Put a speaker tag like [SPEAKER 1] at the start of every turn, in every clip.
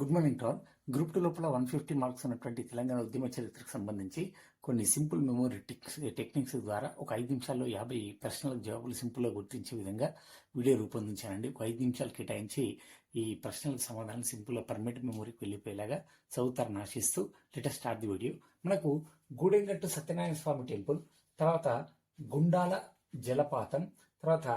[SPEAKER 1] Good morning to all group two లోపల one fifty marks ఉన్నటువంటి తెలంగాణ ఉద్యమ చరిత్రకు సంబంధించి కొన్ని సింపుల్ మెమోరీ టిక్స్ టెక్నిక్స్ ద్వారా ఒక ఐదు నిమిషాల్లో యాభై ప్రశ్నలకు జవాబులు సింపుల్గా గుర్తించే విధంగా వీడియో రూపొందించానండి. ఒక ఐదు నిమిషాలు కేటాయించి ఈ ప్రశ్నలకు సమాధానం సింపుల్గా పర్మనెంట్ మెమోరీకి వెళ్ళిపోయేలాగా చదువుతారని ఆశిస్తూ లెటర్ స్టార్ట్ ది వీడియో మనకు గూడెంగట్టు సత్యనారాయణ స్వామి టెంపుల్ తర్వాత గుండాల జలపాతం తర్వాత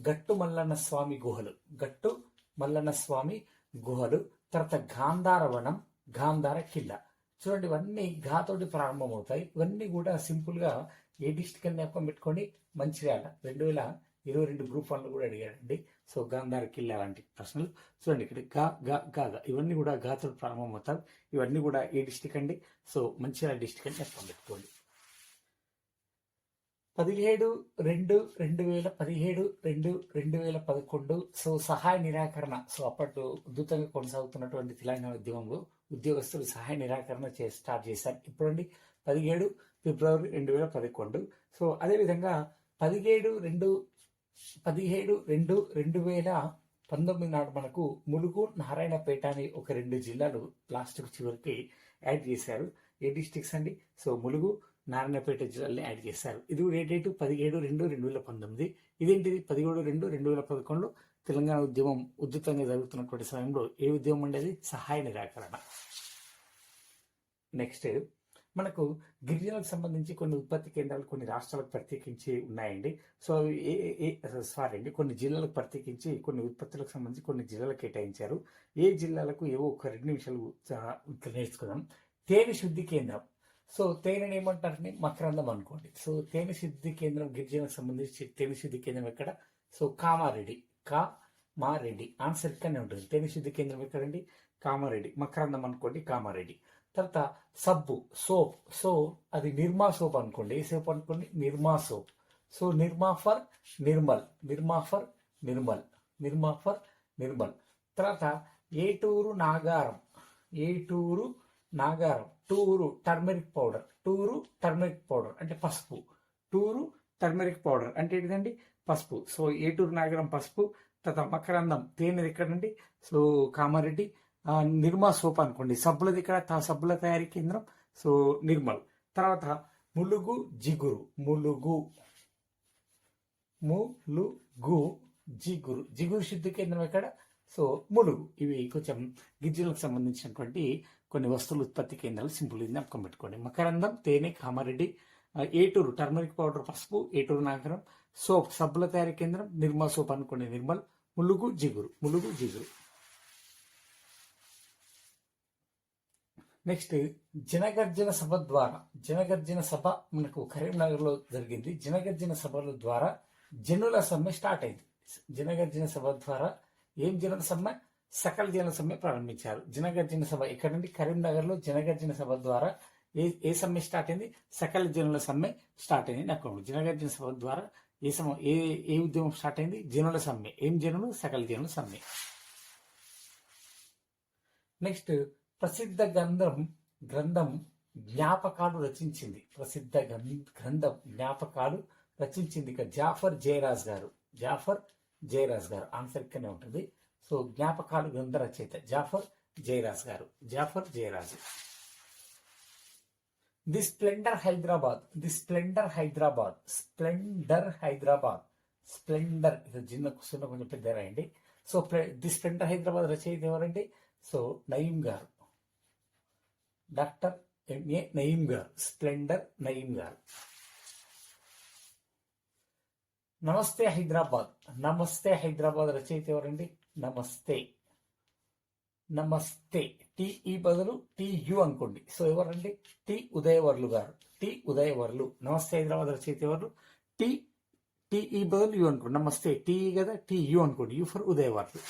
[SPEAKER 1] గట్టు మల్లన్న స్వామి గుహలు గట్టు మల్లన్న స్వామి గుహలు తర్వాత గాంధార వనం గాంధార కిల్ల. చూడండి ఇవన్నీ ఘాతోటి ప్రారంభమవుతాయి. ఇవన్నీ కూడా సింపుల్గా ఏ డిస్టిక్ అని జ్ఞాపకం పెట్టుకొని మంచిర్యాల రెండు వేల ఇరవై రెండు గ్రూప్ వన్లు కూడా అడిగారండి. సో గాంధార కిల్ల లాంటి ప్రశ్నలు. చూడండి ఇక్కడ గా గా గా ఇవన్నీ కూడా ఘాతోటి ప్రారంభమవుతారు ఇవన్నీ కూడా ఏ డిస్టిక్ అండి సో మంచిర్యాల డిస్టిక్ అని జ్ఞాపకం పెట్టుకోండి. పదిహేడు రెండు రెండు వేల పదిహేడు రెండు రెండు వేల పదకొండు. సో సహాయ నిరాకరణ. సో అప్పట్లో ఉద్ధృతంగా కొనసాగుతున్నటువంటి తెలంగాణ ఉద్యమంలో ఉద్యోగస్తులు సహాయ నిరాకరణ చే స్టార్ట్ చేశారు. ఇప్పుడండి పదిహేడు ఫిబ్రవరి రెండు వేల పదకొండు. సో అదేవిధంగా పదిహేడు రెండు పదిహేడు రెండు రెండు వేల పంతొమ్మిది నాడు మనకు ములుగు నారాయణపేట అని ఒక రెండు జిల్లాలు లాస్ట్ చివరికి యాడ్ చేశారు. ఏ డిస్టిక్స్ అండి? సో ములుగు నారాయణపేట జిల్లాని యాడ్ చేశారు. ఇది కూడా ఏ పదిహేడు రెండు రెండు వేల పంతొమ్మిది. ఇదేంటిది? పదిహేడు రెండు రెండు వేల పదకొండులో తెలంగాణ ఉద్యమం ఉధృతంగా జరుగుతున్నటువంటి సమయంలో ఏ ఉద్యమం ఉండేది సహాయ నిరాకరణ. నెక్స్ట్ మనకు గిరిజనులకు సంబంధించి కొన్ని ఉత్పత్తి కేంద్రాలు కొన్ని రాష్ట్రాలకు ప్రత్యేకించి ఉన్నాయండి. సో అవి ఏ ఏ సారీ అండి కొన్ని జిల్లాలకు ప్రత్యేకించి కొన్ని ఉత్పత్తులకు సంబంధించి కొన్ని జిల్లాలకు కేటాయించారు. ఏ జిల్లాలకు ఏవో ఒక రెండు నిమిషాలు నేర్చుకుందాం. తేనె శుద్ధి కేంద్రం. సో తేనెని ఏమంటారండి? మకరందం అనుకోండి. సో తేనె సిద్ధి కేంద్రం గిరిజనకు సంబంధించి తేనె సిద్ధి కేంద్రం ఎక్కడ? So Kamareddy. Kamareddy answer ఇక్కడనే ఉంటుంది. తేనె శుద్ధి కేంద్రం ఎక్కడండి? కామారెడ్డి. మకరందం అనుకోండి కామారెడ్డి. తర్వాత సబ్బు సోప్. సో అది నిర్మా సోప్ అనుకోండి. ఏ సోప్ అనుకోండి? Nirma soap. So Nirma for Nirmal. Nirma for Nirmal. Nirma for Nirmal. తర్వాత ఏటూరు నాగారం. ఏటూరు నాగారం టూరు టర్మరిక్ పౌడర్ టూరు టర్మరిక్ పౌడర్ అంటే పసుపు. టూరు టర్మరిక్ పౌడర్ అంటే ఏంటిదండి? పసుపు. సో ఏటూరు నాగరం పసుపు తర్వాత మకరందం. తేనెది ఎక్కడండి? సో కామారెడ్డి నిర్మా సోప్ అనుకోండి. సబ్బులది ఇక్కడ తా- సబ్బుల తయారీ కేంద్రం. సో నిర్మల్. తర్వాత ములుగు జిగురు. ములుగు. ములుగు జిగురు. జిగురు శుద్ధి కేంద్రం ఎక్కడ? సో ములుగు ఇవి కొంచెం గిరిజనులకు సంబంధించినటువంటి కొన్ని వస్తువుల ఉత్పత్తి కేంద్రాలు సింపుల్ జ్ఞాపకం పెట్టుకోండి. మకరందం తేనె కామారెడ్డి ఏటూరు టర్మరిక్ పౌడర్ పసుపు ఏటూరు నాగరం సోప్ సబ్బుల తయారీ కేంద్రం నిర్మా సోప్ అనుకోండి నిర్మల్ ములుగు జిగురు ములుగు జిగురు. నెక్స్ట్ జనగర్జన సభ ద్వారా జనగర్జన సభ మనకు కరీంనగర్లో జరిగింది. జనగర్జన సభల ద్వారా జనుల సమ్మె స్టార్ట్ అయింది. జనగర్జన సభ ద్వారా ఏం జనత సమ్మె సకల జన సమ్మె ప్రారంభించారు. జనగర్జన సభ ఇక్కడ కరీంనగర్లో జనగర్జన సభ ద్వారా ఏ ఏ సమ్మె స్టార్ట్ అయింది? సకల జనుల సమ్మె స్టార్ట్ అయింది. నాకు జనగర్జన సభ ద్వారా ఏ సమ ఏ ఏ ఉద్యమం స్టార్ట్ అయింది? జనుల సమ్మె. ఏం జనులు సకల జనుల సమ్మె. నెక్స్ట్ ప్రసిద్ధ గ్రంథం గ్రంథం జ్ఞాపకాలు రచించింది. ప్రసిద్ధ గ్రంథం జ్ఞాపకాలు రచించింది ఇక జాఫర్ జయరాజ్ గారు. జాఫర్ జయరాజ్ గారు ఆన్సర్ ఇక్కడనే ఉంటుంది. సో జ్ఞాపకాలు గ్రంథ రచయిత జాఫర్ జయరాజ్ గారు. Jafar Jayaraj. The splendour Hyderabad the splendour Hyderabad splendour Hyderabad. Splendour ఇది చిన్న కుస్తున్న కొంచెం పెద్ద రాయండి. సో ది స్ప్లెండర్ హైదరాబాద్ రచయిత ఎవరండి? సో నయీం గారు. డాక్టర్ ఎంఏ నయీం గారు. స్ప్లెండర్ నయీం గారు. నమస్తే హైదరాబాద్. నమస్తే హైదరాబాద్ రచయిత ఎవరండి? నమస్తే. నమస్తే. టిఈ బదులు టియు అనుకోండి. సో ఎవరండి? టి ఉదయవర్లు గారు. టి ఉదయవర్లు. నమస్తే హైదరాబాద్ రచయిత ఎవరు? టి టిఈ బదులు యు అనుకోండి. నమస్తే. టీ కదా టియు అనుకోండి. U for Udayavarlu.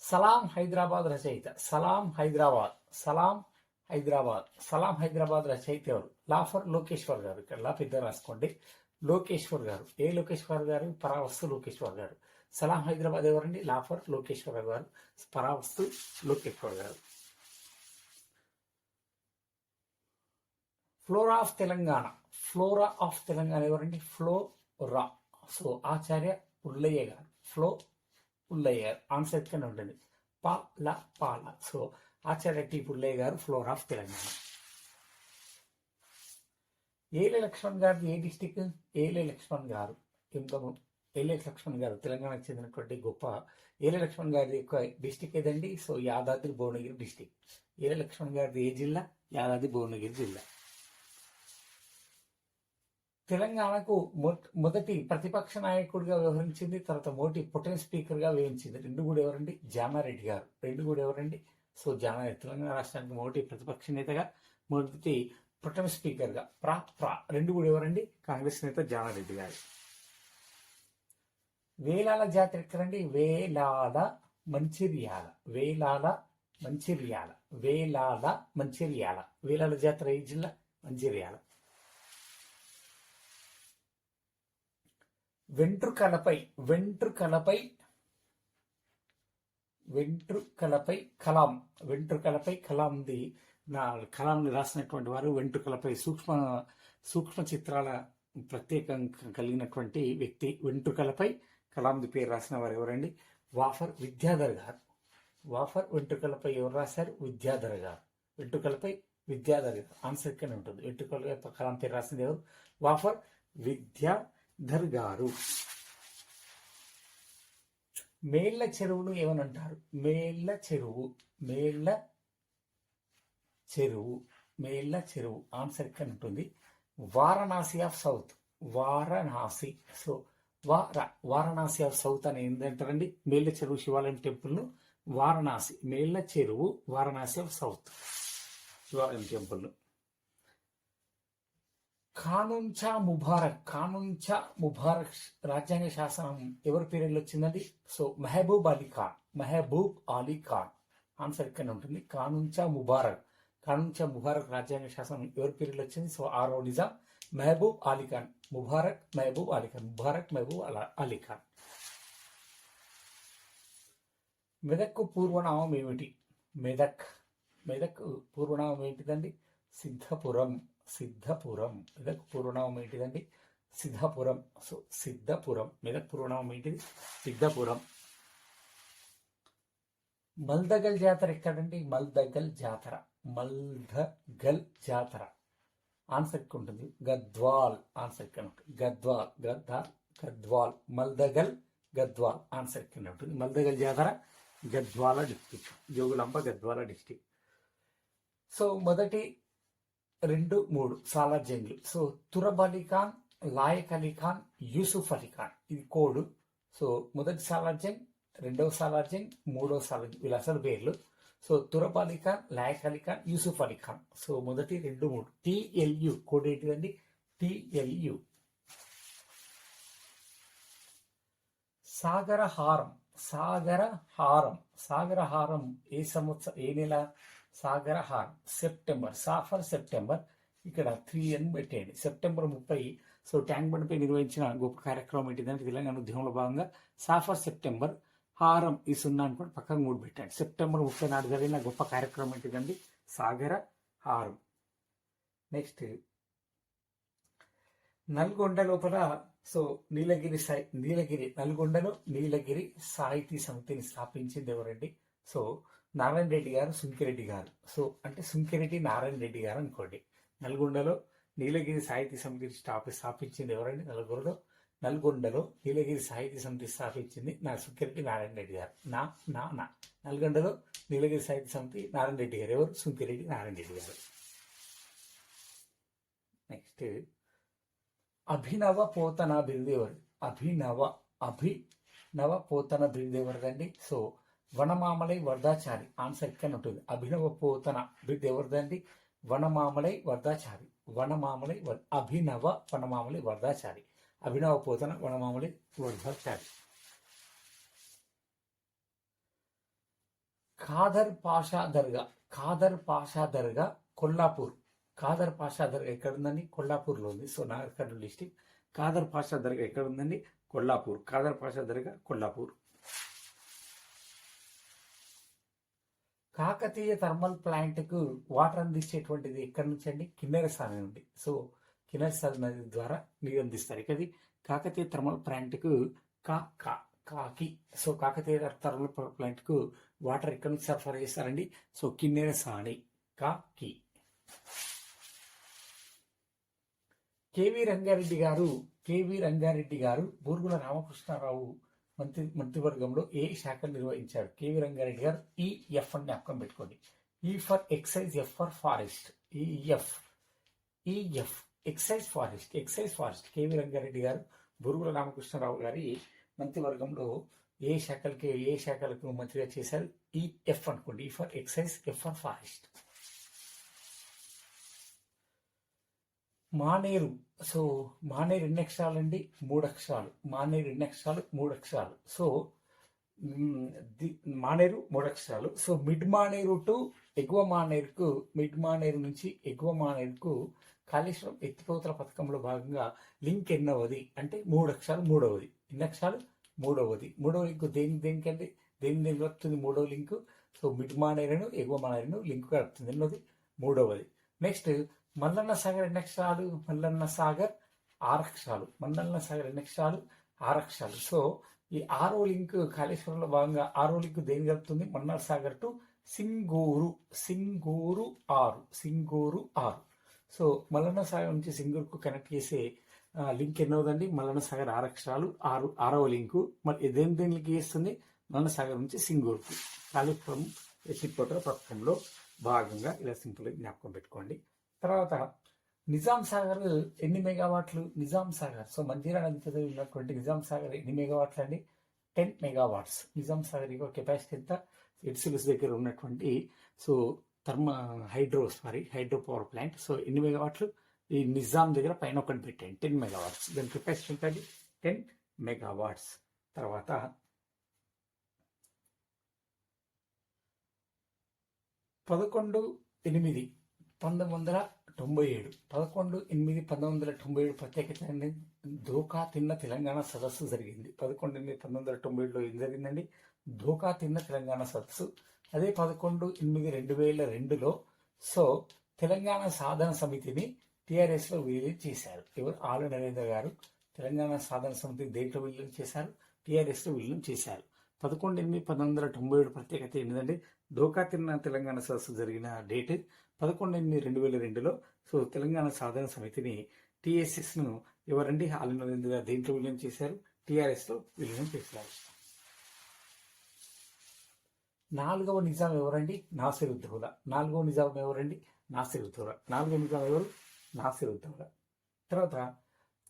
[SPEAKER 1] సలాం హైదరాబాద్ రచయిత. సలాం హైదరాబాద్. సలాం హైదరాబాద్. సలాం హైదరాబాద్ రచయిత ఎవరు? లాఫర్ లోకేశ్వర్ గారు. ఇక్కడ లా పెద్ద రాసుకోండి. లోకేశ్వర్ గారు. ఏ లోకేశ్వర్ గారు? పరావస్తు లోకేశ్వర్ గారు. సలాం హైదరాబాద్ ఎవరండి? లాఫర్ లోకేశ్వర గారు. పరావస్తు లోకేశ్వర్ గారు. Flora of Telangana. Flora of Telangana ఎవరండి? ఫ్లోరా. సో ఆచార్య పుల్లయ్య గారు. ఫ్లో పుల్లయ్య గారు. ఆన్సర్ కింద ఉంటుంది. పాల పాల so Acharya T Pullaiah garu floor of Telangana ఏలే లక్ష్మణ్ గారిది ఏ డిస్టిక్ ఏలే లక్ష్మణ్ గారు. ఎంతము ఏలే లక్ష్మణ్ గారు తెలంగాణకు చెందినటువంటి గొప్ప ఏలే లక్ష్మణ్ గారి యొక్క డిస్టిక్ ఏదండి? సో యాదాద్రి భువనగిరి డిస్టిక్ ఏలే లక్ష్మణ్ గారిది ఏ జిల్లా? యాదాద్రి భువనగిరి జిల్లా. తెలంగాణకు మొ- మొదటి ప్రతిపక్ష నాయకుడిగా వ్యవహరించింది తర్వాత మోటి పొటెన్ స్పీకర్గా వ్యవహరించింది. రెండు కూడా ఎవరండి? జానారెడ్డి గారు. రెండు కూడా ఎవరండి? సో జానారెడ్డి తెలంగాణ రాష్ట్రానికి మొదటి ప్రతిపక్ష నేతగా మొదటి ప్రొటెన్ స్పీకర్గా ప్రా ప్రా రెండు కూడా ఎవరండి? కాంగ్రెస్ నేత జానారెడ్డి గారు. వేలాల జాతర ఎక్కడండి? వేలాల మంచిర్యాల. వేలాల మంచిర్యాల. వేలాల మంచిర్యాల. వేలాల జాతర ఈ జిల్లా? మంచిర్యాల. వెంట్రుకలపై వెంట్రుకలపై వెంట్రుకలపై కలాం వెంట్రుకలపై కలాంది నా కలాంని రాసినటువంటి వారు వెంట్రుకలపై సూక్ష్మ సూక్ష్మ చిత్రాల ప్రత్యేకం కలిగినటువంటి వ్యక్తి. వెంట్రుకలపై కలాంది పేరు రాసిన వారు ఎవరండి? వాఫర్ విద్యాధర్ గారు. వాఫర్ వెంట్రుకలపై ఎవరు రాశారు? విద్యాధర్ గారు. వెంట్రుకలపై విద్యాధర్ గారు. ఆన్సర్ ఇక్కడనే ఉంటుంది. వెంట్రుకలపై కలాం పేరు రాసింది ఎవరు? వాఫర్ విద్యాధర్ గారు. మేళ్ళ చెరువును ఏమనంటారు? మేళ్ళ చెరువు మేళ్ళ చెరువు మేళ్ళ చెరువు. ఆన్సర్ ఇక్కడ ఉంటుంది. Varanasi of south. Varanasi. So వార వారణాసి ఆఫ్ సౌత్ అని ఏంటంటారండి మేళ్ళ చెరువు శివాలయం టెంపుల్ను వారణాసి. మేళ్ళ చెరువు వారణాసి ఆఫ్ సౌత్. శివాలయం టెంపుల్ను ఖానుంచా ముబారక్ ఖానుంచా ముబారక్ రాజ్యాంగ శాసనం ఎవరి పీరియడ్లో వచ్చిందండి? సో మెహబూబ్ అలీ ఖాన్ మెహబూబ్ అలీ ఖాన్. ఆన్సర్ ఇక్కడ ఉంటుంది. ఖానుంచా ముబారక్ ఖానుంచా ముబారక్ రాజ్యాంగ శాసనం ఎవరి పీరియడ్లో వచ్చింది? సో ఆరో నిజాం. మెహబూబ్ అలీ ఖాన్ ముబారక్ మెహబూబ్ అలీ ఖాన్ ముబారక్ మెహబూబ్ అలా అలీ ఖాన్. మెదక్కు పూర్వనామం ఏమిటి? మెదక్ మెదక్ పూర్వనామం ఏంటిదండి? సిద్ధపురం. సిద్ధపురం. మెదక్ పూర్వనామం ఏంటిదండి? సిద్ధపురం. సో సిద్ధపురం. మెదక్ పూర్వనామం ఏంటిది? సిద్ధపురం. మల్దగల్ జాతర ఎక్కడండి? మల్దగల్ జాతర. మల్దగల్ జాతర. ఆన్సర్ ఇక్కడ ఉంటుంది. గద్వాల్. ఆన్సర్ ఇక్కడ ఉంటుంది. గద్వాల్. గద్ద గద్వాల్. మల్దగల్ గద్వాల్. ఆన్సర్ ఇక్కడ ఉంటుంది. మల్దగల్ జాతర Gadwal district. Jogulamba Gadwal district. So మొదటి రెండు మూడు. సాలార్జంగ్లు సో తురబ్ అలీ ఖాన్ లాయక్ అలీ ఖాన్ యూసుఫ్ అలీ ఖాన్. ఇది కోడ్. సో మొదటి సాలార్జంగ్ రెండవ సాలార్జంగ్ మూడవ సాలార్జంగ్ వీళ్ళ అసలు పేర్లు. సో తురబ్ అలీ ఖాన్ లాయక్ అలీ ఖాన్ యూసుఫ్ అలీ ఖాన్. సో మొదటి రెండు మూడు. టిఎల్యు కోడ్ ఏంటిదండి టిఎల్యు సాగర హారం. సాగర హారం. సాగర హారం ఏ సంవత్సరం ఏ నెల? సాగరహార్ సెప్టెంబర్ సాఫర్ సెప్టెంబర్ ఇక్కడ త్రీ అని పెట్టేయండి సెప్టెంబర్ ముప్పై సో ట్యాంక్ బండ్పై నిర్వహించిన గొప్ప కార్యక్రమం ఏంటిదంటే తెలంగాణ ఉద్యమంలో భాగంగా సాఫర్ సెప్టెంబర్ హారం ఈ సున్నా అనుకోండి కూడా పక్కకు మూడు పెట్టండి సెప్టెంబర్ ముప్పై నాడు జరిగిన గొప్ప కార్యక్రమం ఏంటిదండి సాగర హారం. నెక్స్ట్ నల్గొండ లోపల సో నీలగిరి సాయి నీలగిరి నల్గొండలో నీలగిరి సాహితీ సమితిని స్థాపించింది ఎవరండి? సో నారాయణ రెడ్డి గారు సుంకిరెడ్డి గారు. సో అంటే సుంకిరెడ్డి నారాయణ రెడ్డి గారు అనుకోండి. నల్గొండలో నీలగిరి సాహితీ సమితి స్థాపి స్థాపించింది ఎవరండి? నలుగురులో నల్గొండలో నీలగిరి సాహితీ సమితి స్థాపించింది నా సుంకిరెడ్డి నారాయణ రెడ్డి గారు. నా నా నా. నల్గొండలో నీలగిరి సాహిత్య సమితి నారాయణ రెడ్డి గారు ఎవరు? సుంకిరెడ్డి నారాయణ రెడ్డి గారు. నెక్స్ట్. అభినవ పోతన బిరుదు ఎవరు అభినవ అభినవ పోతన బిరుదు ఎవరిదండి సో వనమామలై వరదాచారి. ఆన్సర్ ఇక్కడ ఉంటుంది. అభినవ పోతన బిడ్డ ఎవరిదండి? వనమామలై వరదాచారి. వనమామలై అభినవ వనమామలై వరదాచారి. అభినవ పోతన వనమామలై వరదాచారి. ఖాదర్ పాషా దర్గా. ఖాదర్ పాషా దర్గా కొల్లాపూర్. ఖాదర్ పాషా దర్గా ఎక్కడ ఉందండి కొల్లాపూర్లో ఉంది. సో నాగర్ కర్నూలు డిస్టిక్ ఖాదర్ పాషా దర్గా ఎక్కడ ఉందండి కొల్లాపూర్. ఖాదర్ పాషా దర్గా కొల్లాపూర్. కాకతీయ థర్మల్ ప్లాంట్కు వాటర్ అందించేటువంటిది ఎక్కడి నుంచి అండి కిన్నెరసాల నుండి. సో కిన్నెరసాల నది ద్వారా నీరు అందిస్తారు. ఇకది కాకతీయ థర్మల్ ప్లాంట్కు కా కా కాకి. సో కాకతీయ థర్మల్ ప్లాంట్కు ప్లాంట్కు వాటర్ ఎక్కడి నుంచి సరఫరా చేస్తారండి? సో కిన్నెరసాని కాకి. కేవీ రంగారెడ్డి గారు కేవీ రంగారెడ్డి గారు బూర్గుల రామకృష్ణారావు మంత్రి మంత్రివర్గంలో ఏ శాఖలు నిర్వహించారు? కేవీ రంగారెడ్డి గారు ఈఎఫ్ అని జ్ఞాపకం పెట్టుకోండి. E for excise F for forest. EF EF excise forest excise forest. KV Rangareddy గారు బురుగుల రామకృష్ణారావు గారి మంత్రివర్గంలో ఏ శాఖలకి ఏ శాఖలకు మంత్రిగా చేశారు? ఈ ఎఫ్ అనుకోండి. E for excise F for forest. Maneru. So Maneru ఎన్ని అక్షరాలండి మూడు అక్షరాలు. మానేరు ఎన్ని అక్షరాలు? మూడు అక్షరాలు. సో ది- మానేరు మూడు అక్షరాలు. సో మిడ్ మానేరు టు ఎగువ మానేరుకు మిడ్ మానేరు నుంచి ఎగువ మానేరుకు కాళేశ్వరం ఎత్తిపోతల పథకంలో భాగంగా లింక్ ఎన్నవది? అంటే మూడు అక్షరాలు మూడవది. ఎన్ని అక్షరాలు? మూడవది. మూడవ లింక్ దేని దేనికంటే దేని దేని కలుపుతుంది మూడవ లింక్? సో మిడ్ మానేరును ఎగువ మానేరును లింక్ కలుపుతుంది ఎన్నోది? మూడవది. నెక్స్ట్ మల్లన్న సాగర్ ఎన్ని అక్షరాలు మల్లన్న సాగర్ ఆరక్షరాలు మల్లన్న సాగర్ ఎన్ని అక్షరాలు ఆరక్షరాలు సో ఈ ఆరో లింక్ కాళేశ్వరంలో భాగంగా ఆరో లింక్ దేని కలుపుతుంది? మన్నార్ సాగర్ టు సింగూరు సింగూరు ఆరు సింగూరు ఆరు. సో మల్లన్న సాగర్ నుంచి సింగూరుకు కనెక్ట్ చేసే లింక్ ఎన్నోదండి? మల్లన్న సాగర్ ఆరక్షరాలు ఆరు ఆరవ లింకు. మరి దేని దేని లింక్ చేస్తుంది? మల్లన్న సాగర్ నుంచి సింగూరుకు. కాళేశ్వరం ఎత్తిపోతల పథకంలో భాగంగా ఇలా సింపుల్ జ్ఞాపకం పెట్టుకోండి. తర్వాత నిజాం సాగర్ ఎన్ని మెగావాట్లు? నిజాం సాగర్. సో మంజీరా నది చదివి ఉన్నటువంటి నిజాం సాగర్ ఎన్ని మెగావాట్లు అండి? Ten megawatts. నిజాం సాగర్ యొక్క కెపాసిటీ ఎంత? ఎడ్సిల్స్ దగ్గర ఉన్నటువంటి so thermal hydro sorry hydro power plant. So ఎన్ని మెగావాట్లు? ఈ నిజాం దగ్గర పైన ఒకటి పెట్టండి టెన్ మెగావాట్స్. దాని కెపాసిటీ ఉంటుంది టెన్ మెగావాట్స్. తర్వాత పదకొండు ఎనిమిది. పంతొమ్మిది వందల తొంభై ఏడు. పదకొండు ఎనిమిది పంతొమ్మిది వందల తొంభై ఏడు ప్రత్యేకత ఏంటి? ధోకా తిన్న తెలంగాణ సదస్సు జరిగింది. పదకొండు ఎనిమిది పంతొమ్మిది వందల తొంభై ఏడులో ఏం జరిగిందండి? ధోకా తిన్న తెలంగాణ సదస్సు. అదే పదకొండు ఎనిమిది రెండు వేల రెండులో సో తెలంగాణ సాధన సమితిని టీఆర్ఎస్లో విలీనం చేశారు. ఎవరు? ఆలు నరేంద్ర గారు. తెలంగాణ సాధన సమితిని దేంట్లో విలీనం చేశారు? టీఆర్ఎస్లో విలీనం చేశారు. పదకొండు ఎనిమిది పంతొమ్మిది వందల తొంభై ఏడు ప్రత్యేకత ఏంటంటే డోకా తిన్న తెలంగాణ సదస్సు జరిగిన డేట్ పదకొండు ఎనిమిది రెండు వేల రెండులో సో తెలంగాణ సాధన సమితిని టీఎస్ఎస్ను ఎవరండి? ఆలు నరేంద్ర దేంట్లో విలీనం చేశారు? టీఆర్ఎస్లో విలీనం చేశారు. నాలుగవ నిజాం ఎవరండి? నాసిర్ ఉద్దౌలా. నాలుగవ నిజాం ఎవరండి? నాసిర్ ఉద్దౌలా. నాలుగవ నిజాం ఎవరు? నాసిర్ ఉద్దౌలా. తర్వాత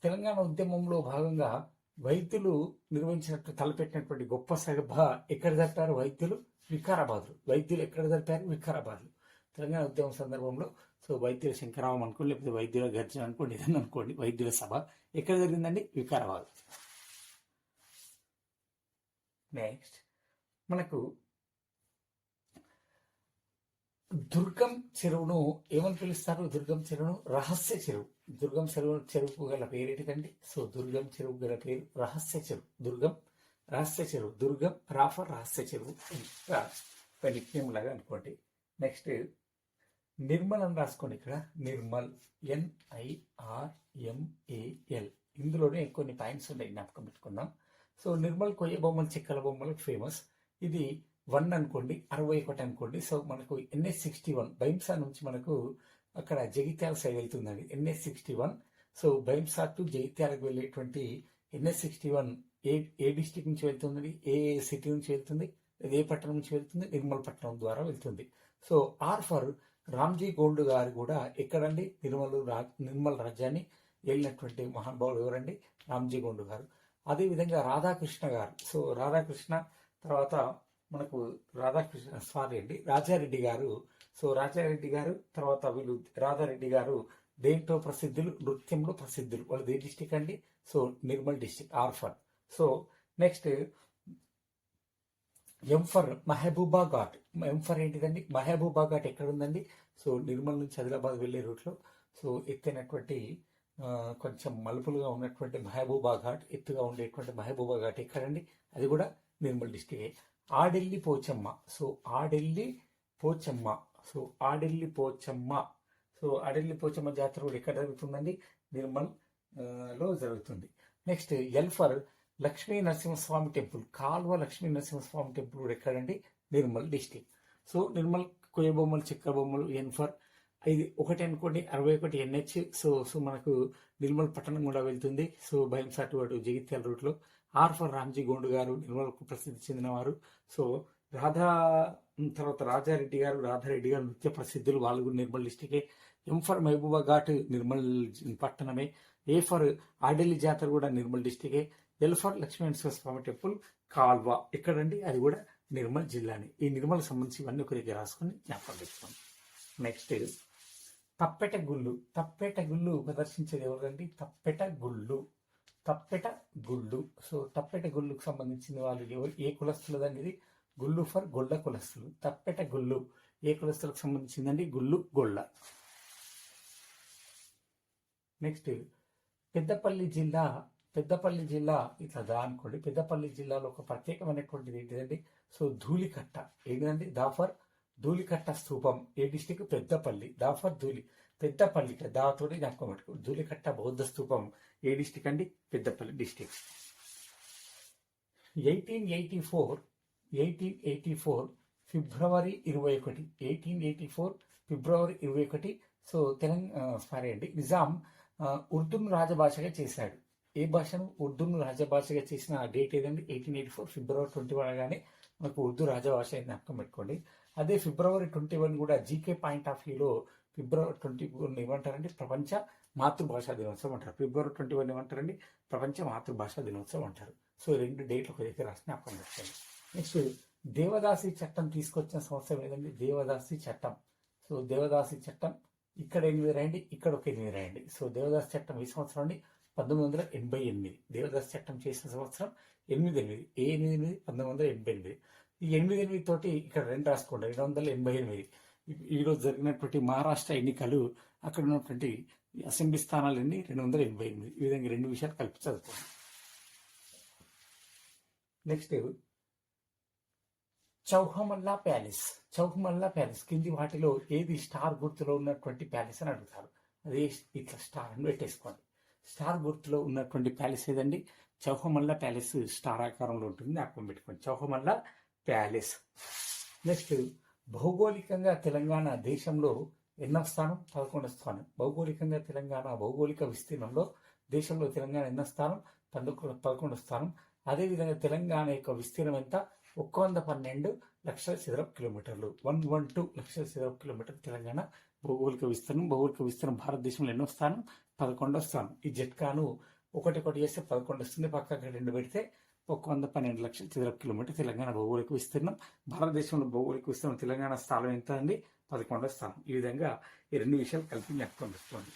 [SPEAKER 1] తెలంగాణ ఉద్యమంలో భాగంగా వైద్యులు నిర్వహించినట్టు తలపెట్టినటువంటి గొప్ప సభ ఎక్కడ జరిపారు వైద్యులు? వికారాబాద్ వైద్యులు ఎక్కడ జరిపారు? వికారాబాద్ తెలంగాణ ఉద్యమం సందర్భంలో సో వైద్యుల శంకరామం అనుకోండి లేకపోతే వైద్యుల గర్జన అనుకోండి ఏదన్నా అనుకోండి వైద్యుల సభ ఎక్కడ జరిగిందండి? వికారాబాద్. నెక్స్ట్ మనకు దుర్గం చెరువును ఏమని పిలుస్తారు? దుర్గం చెరువును రహస్య చెరువు. దుర్గం చెరువు చెరువుకు గల పేరు సో దుర్గం చెరువు గల పేరు రహస్య చెరువు. దుర్గం రహస్య చెరువు. దుర్గం రాఫర్ రహస్య చెరువు నిక్నేమ్ లాగా అనుకోండి. నెక్స్ట్ నిర్మల్ అని రాసుకోండి ఇక్కడ. నిర్మల్ ఎన్ఐఆర్ఎంఏఎల్ ఇందులోనే కొన్ని పాయింట్స్ ఉన్నాయి జ్ఞాపకం పెట్టుకుందాం. సో నిర్మల్ కొయ్య బొమ్మలు చెక్కల బొమ్మలు ఫేమస్ ఇది వన్ అనుకోండి అరవై ఒకటి అనుకోండి. సో మనకు ఎన్ఎస్ సిక్స్టీ వన్ బైంసా నుంచి మనకు అక్కడ జగిత్యాల సైడ్ వెళ్తుందండి NS sixty one. So Bhainsa to జగిత్యాలకు వెళ్ళేటువంటి ఎన్ఎస్ సిక్స్టీ వన్ ఏ ఏ డిస్టిక్ నుంచి వెళ్తుందండి? ఏ సిటీ నుంచి వెళ్తుంది? ఏ పట్టణం నుంచి వెళ్తుంది? నిర్మల్ పట్టణం ద్వారా వెళ్తుంది. So R for Ramji Gondu గారు కూడా ఎక్కడండి? నిర్మల్ రా నిర్మల్ రాజ్యాన్ని వెళ్ళినటువంటి మహానుభావుడు ఎవరండి? రామ్జీ గోండు గారు. అదేవిధంగా రాధాకృష్ణ గారు. సో రాధాకృష్ణ తర్వాత మనకు రాధాకృష్ణ సారీ అండి రాజారెడ్డి గారు సో రాజారెడ్డి గారు తర్వాత వీళ్ళు రాధారెడ్డి గారు దేంట్లో ప్రసిద్ధులు? నృత్యంలో ప్రసిద్ధులు. వాళ్ళు ఏ డిస్టిక్ అండి? So Nirmal district R for so next M for Mahabub Ghat. M for ఏంటిదండి? మహబూబా ఘాట్ ఎక్కడ ఉందండి సో నిర్మల్ నుంచి ఆదిలాబాద్ వెళ్ళే రూట్లో సో ఎత్తైనటువంటి కొంచెం మలుపులుగా ఉన్నటువంటి మహబూబా ఘాట్ ఎత్తుగా ఉండేటువంటి మహబూబా ఘాట్ ఎక్కడండి? అది కూడా Nirmal district Adelli Pochamma. So Adelli Pochamma. So Adelli Pochamma. So Adelli Pochamma జాతర కూడా ఎక్కడ జరుగుతుందండి? నిర్మల్లో జరుగుతుంది. Next L for Lakshmi Narasimhaswamy temple. Kalva Lakshmi Narasimhaswamy temple కూడా ఎక్కడండి? నిర్మల్ డిస్టిక్. సో నిర్మల్ కొయ్య బొమ్మలు చెక్క బొమ్మలు ఎన్ ఫర్ ఇది ఒకటి అనుకోండి అరవై ఒకటి ఎన్హెచ్. సో సో మనకు నిర్మల్ పట్టణం కూడా వెళ్తుంది. సో భయంసాటు అటు జగిత్యాల రూట్లో. ఆర్ ఫర్ రామ్జీ గోండు గారు నిర్మల్కు ప్రసిద్ధి చెందినవారు. సో రాధా తర్వాత రాజారెడ్డి గారు రాధారెడ్డి గారు నృత్య ప్రసిద్ధులు వాళ్ళు కూడా నిర్మల్ డిస్టికే ఎం ఫర్ మహబూబా ఘాట్ నిర్మల్ పట్టణమే. ఏ ఫర్ ఆడెల్లి జాతర కూడా Nirmal డిస్టికే L for Lakshmi Swamy temple Kalva. ఎక్కడండి? అది కూడా నిర్మల్ జిల్లాని. ఈ నిర్మల్ సంబంధించి ఇవన్నీ ఒక దగ్గర రాసుకుని జ్ఞాపకం తెచ్చుకోండి నెక్స్ట్ తప్పెట గుళ్ళు. తప్పెట గుళ్ళు ప్రదర్శించేది ఎవరండి తప్పెట గుళ్ళు. తప్పెట గుళ్ళు. సో తప్పెట గుళ్ళుకు సంబంధించిన వాళ్ళు ఎవరు? ఏ కులస్తులది అనేది గుళ్ళు ఫర్ గొల్ల కులస్తులు. తప్పెట గుళ్ళు. ఏ కులస్తులకు సంబంధించిందండి? గుళ్ళు గొల్ల. నెక్స్ట్ పెద్దపల్లి జిల్లా పెద్దపల్లి జిల్లా ఇట్లా దా అనుకోండి. పెద్దపల్లి జిల్లాలో ఒక ప్రత్యేకమైనటువంటిది ఏంటిదండి? సో ధూళికట్ట. ఏంటిదండి? దాఫర్ ధూళికట్ట స్థూపం. ఏ డిస్టిక్? పెద్దపల్లి. దాఫర్ ధూళి. పెద్దపల్లి దాతోటి జ్ఞాపకం పెట్టుకో. ధూళికట్ట బౌద్ధ స్థూపం. ఏ డిస్టిక్ అండి? Peddapalli district. Eighteen eighty four eighteen eighty four ఫిబ్రవరి ఇరవై ఒకటి ఎయిటీన్ ఎయిటీ ఫోర్ ఫిబ్రవరి ఇరవై ఒకటి. సో తెలంగాణ సారీ అండి నిజాం ఉర్దూను రాజభాషగా చేశాడు. ఏ భాషను ఉర్దూను రాజభాషగా చేసిన ఆ డేట్ ఏదండి? Eighteen eighty four February twenty one అనగానే మనకు ఉర్దూ రాజభాష అయింది అర్థం పెట్టుకోండి. అదే ఫిబ్రవరి ట్వంటీ వన్ కూడా జీకే పాయింట్ ఆఫ్ వ్యూలో ఫిబ్రవరి ట్వంటీ వన్ ఏమంటారండి? ప్రపంచ మాతృభాషా దినోత్సవం అంటారు. ఫిబ్రవరి ట్వంటీ వన్ ఏమంటారండి? ప్రపంచ మాతృభాషా దినోత్సవం అంటారు. సో ఈ రెండు డేట్లు ఒక దగ్గర రాసిన అర్థం పెట్టుకోండి. నెక్స్ట్ దేవదాసి చట్టం తీసుకొచ్చిన సంవత్సరం ఏదండి దేవదాసి చట్టం. సో దేవదాసి చట్టం ఇక్కడ ఎనిమిది రాయండి ఇక్కడ ఒక ఎనిమిది రాయండి. సో దేవదాసి చట్టం ఈ సంవత్సరం అండి? పంతొమ్మిది వందల ఎనభై ఎనిమిది. దేవదాసి చట్టం చేసిన సంవత్సరం ఎనిమిది ఎనిమిది. ఏ ఎనిమిది? ఎనిమిది పంతొమ్మిది వందల ఎనభై ఎనిమిది. ఈ ఎనిమిది ఎనిమిది తోటి ఇక్కడ రెండు రాసుకోండి. రెండు వందల ఎనభై ఎనిమిది. ఈరోజు జరిగినటువంటి మహారాష్ట్ర ఎన్నికలు అక్కడ ఉన్నటువంటి అసెంబ్లీ స్థానాలన్నీ రెండు వందల ఎనభై ఎనిమిది. ఈ విధంగా రెండు విషయాలు కలిపి చదువుకోండి next Chowmahalla palace Chowmahalla palace కింది వాటిలో ఏది స్టార్ గుర్తులో ఉన్నటువంటి ప్యాలెస్ అని అడుగుతారు. అదే ఇట్లా స్టార్ అని పెట్టేసుకోండి. స్టార్ గుర్తులో ఉన్నటువంటి ప్యాలెస్ ఏదండి? చౌహమల్లా ప్యాలెస్ స్టార్ ఆకారంలో ఉంటుంది. జ్ఞాపకం పెట్టుకోండి. చౌహమల్లా ప్యాలెస్ నెక్స్ట్ భౌగోళికంగా తెలంగాణ దేశంలో ఎన్నో స్థానం? పదకొండో స్థానం. భౌగోళికంగా తెలంగాణ భౌగోళిక విస్తీర్ణంలో దేశంలో తెలంగాణ ఎన్నో స్థానం? పదకొండు పదకొండో స్థానం. అదేవిధంగా తెలంగాణ యొక్క విస్తీర్ణం ఎంత? ఒక్క వంద పన్నెండు లక్షల చదరపు కిలోమీటర్లు. వన్ వన్ టూ లక్షల చదరపు కిలోమీటర్ తెలంగాణ భౌగోళిక విస్తీర్ణం భౌగోళిక విస్తీర్ణం భారతదేశంలో ఎన్నో స్థానం పదకొండో స్థానం. ఈ జట్కాను ఒకటి ఒకటి చేస్తే పదకొండు వస్తుంది పక్కకి రెండు పెడితే ఒక వంద పన్నెండు లక్షల చదరపు కిలోమీటర్ తెలంగాణ భౌగోళిక విస్తీర్ణం. భారతదేశంలో భౌగోళిక విస్తీర్ణం తెలంగాణ స్థానం ఎంత అండి? పదకొండో స్థానం. ఈ విధంగా ఈ రెండు విషయాలు కలిపి జ్ఞాపకం పెట్టుకోండి.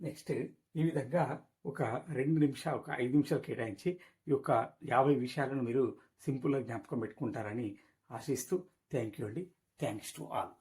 [SPEAKER 1] నెక్స్ట్ ఈ విధంగా ఒక రెండు నిమిషాలు ఒక ఐదు నిమిషాలు కేటాయించి ఈ యొక్క యాభై విషయాలను మీరు సింపుల్గా జ్ఞాపకం పెట్టుకుంటారని ఆశిస్తూ థ్యాంక్ యూ అండి. Thanks to all.